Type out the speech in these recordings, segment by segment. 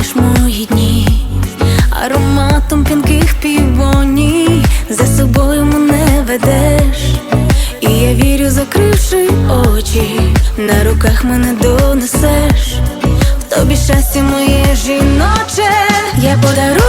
ніж мої дні, ароматом пінких півоній за собою мене ведеш, і я вірю, закривши очі, на руках мене донесеш, в тобі щастя моє жіноче, я подарую.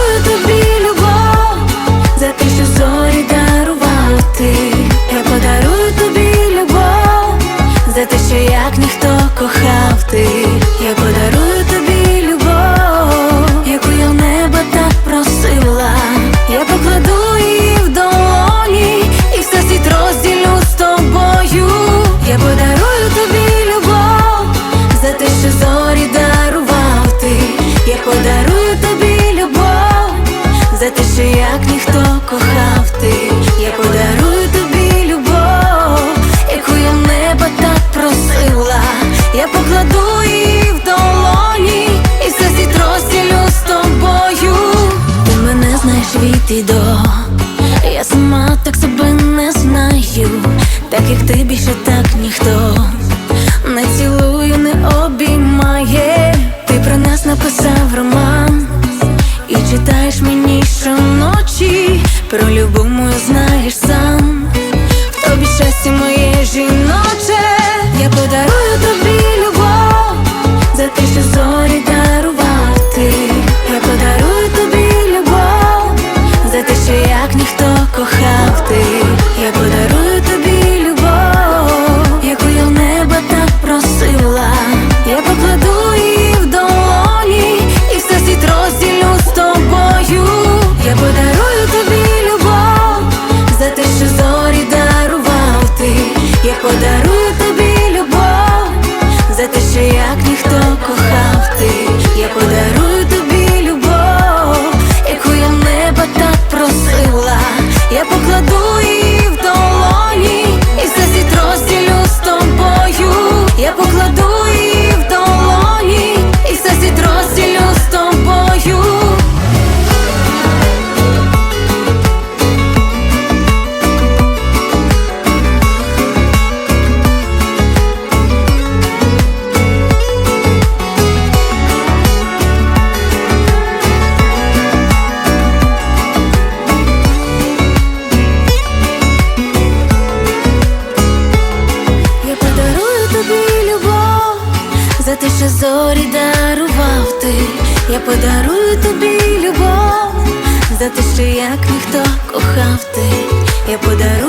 ти до Я сама так себе не знаю, так як ти більше так ніхто не цілую, не обіймає, ти про нас написав роман і читаєш мені щоночі, про любов мою знаєш сам, в тобі щастя моє жіноче, я подарую. Це ти ще як ніхто кохає зорі дарував ти, я подарую тобі любов, за те, що як ніхто кохав ти, я подарую.